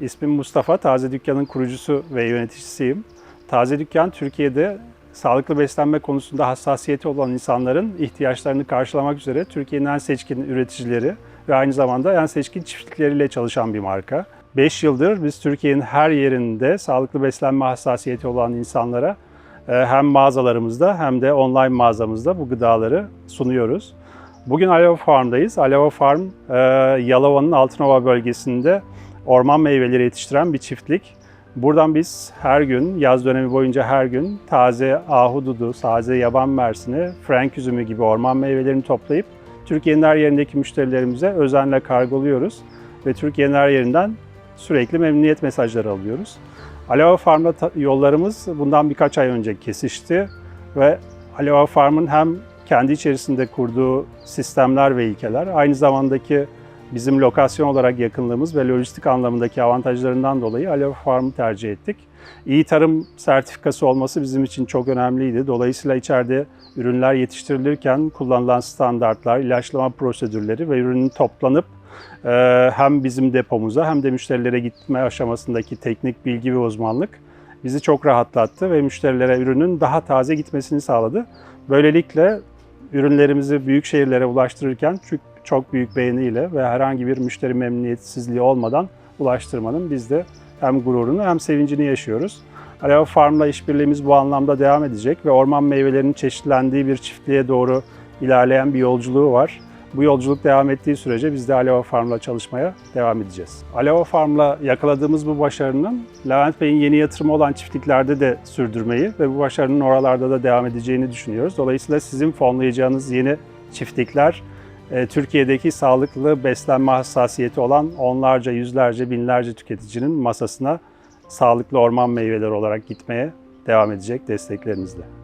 İsmim Mustafa, Taze Dükkan'ın kurucusu ve yöneticisiyim. Taze Dükkan, Türkiye'de sağlıklı beslenme konusunda hassasiyeti olan insanların ihtiyaçlarını karşılamak üzere Türkiye'nin en seçkin üreticileri ve aynı zamanda en seçkin çiftlikleriyle çalışan bir marka. 5 yıldır biz Türkiye'nin her yerinde sağlıklı beslenme hassasiyeti olan insanlara e, hem mağazalarımızda hem de online mağazamızda bu gıdaları sunuyoruz. Bugün Aleva Farm'dayız. Aleva Farm, e, Yalova'nın Altınova bölgesinde orman meyveleri yetiştiren bir çiftlik. Buradan biz her gün, yaz dönemi boyunca her gün taze ahududu, taze yaban mersini, frank üzümü gibi orman meyvelerini toplayıp Türkiye'nin her yerindeki müşterilerimize özenle kargoluyoruz ve Türkiye'nin her yerinden sürekli memnuniyet mesajları alıyoruz. Aleva Farm'la yollarımız bundan birkaç ay önce kesişti ve Aleva Farm'ın hem kendi içerisinde kurduğu sistemler ve ilkeler, aynı zamandaki bizim lokasyon olarak yakınlığımız ve lojistik anlamındaki avantajlarından dolayı Aleva Farm'ı tercih ettik. İyi tarım sertifikası olması bizim için çok önemliydi. Dolayısıyla içeride ürünler yetiştirilirken kullanılan standartlar, ilaçlama prosedürleri ve ürünün toplanıp e, hem bizim depomuza hem de müşterilere gitme aşamasındaki teknik bilgi ve uzmanlık bizi çok rahatlattı ve müşterilere ürünün daha taze gitmesini sağladı. Böylelikle ürünlerimizi büyük şehirlere ulaştırırken çok- büyük beğeniyle ve herhangi bir müşteri memnuniyetsizliği olmadan ulaştırmanın biz de hem gururunu hem sevincini yaşıyoruz. Aleva Farm'la işbirliğimiz bu anlamda devam edecek ve orman meyvelerinin çeşitlendiği bir çiftliğe doğru ilerleyen bir yolculuğu var. Bu yolculuk devam ettiği sürece biz de Aleva Farm'la çalışmaya devam edeceğiz. Aleva Farm'la yakaladığımız bu başarının Levent Bey'in yeni yatırımı olan çiftliklerde de sürdürmeyi ve bu başarının oralarda da devam edeceğini düşünüyoruz. Dolayısıyla sizin fonlayacağınız yeni çiftlikler Türkiye'deki sağlıklı beslenme hassasiyeti olan onlarca, yüzlerce, binlerce tüketicinin masasına sağlıklı orman meyveleri olarak gitmeye devam edecek desteklerinizle.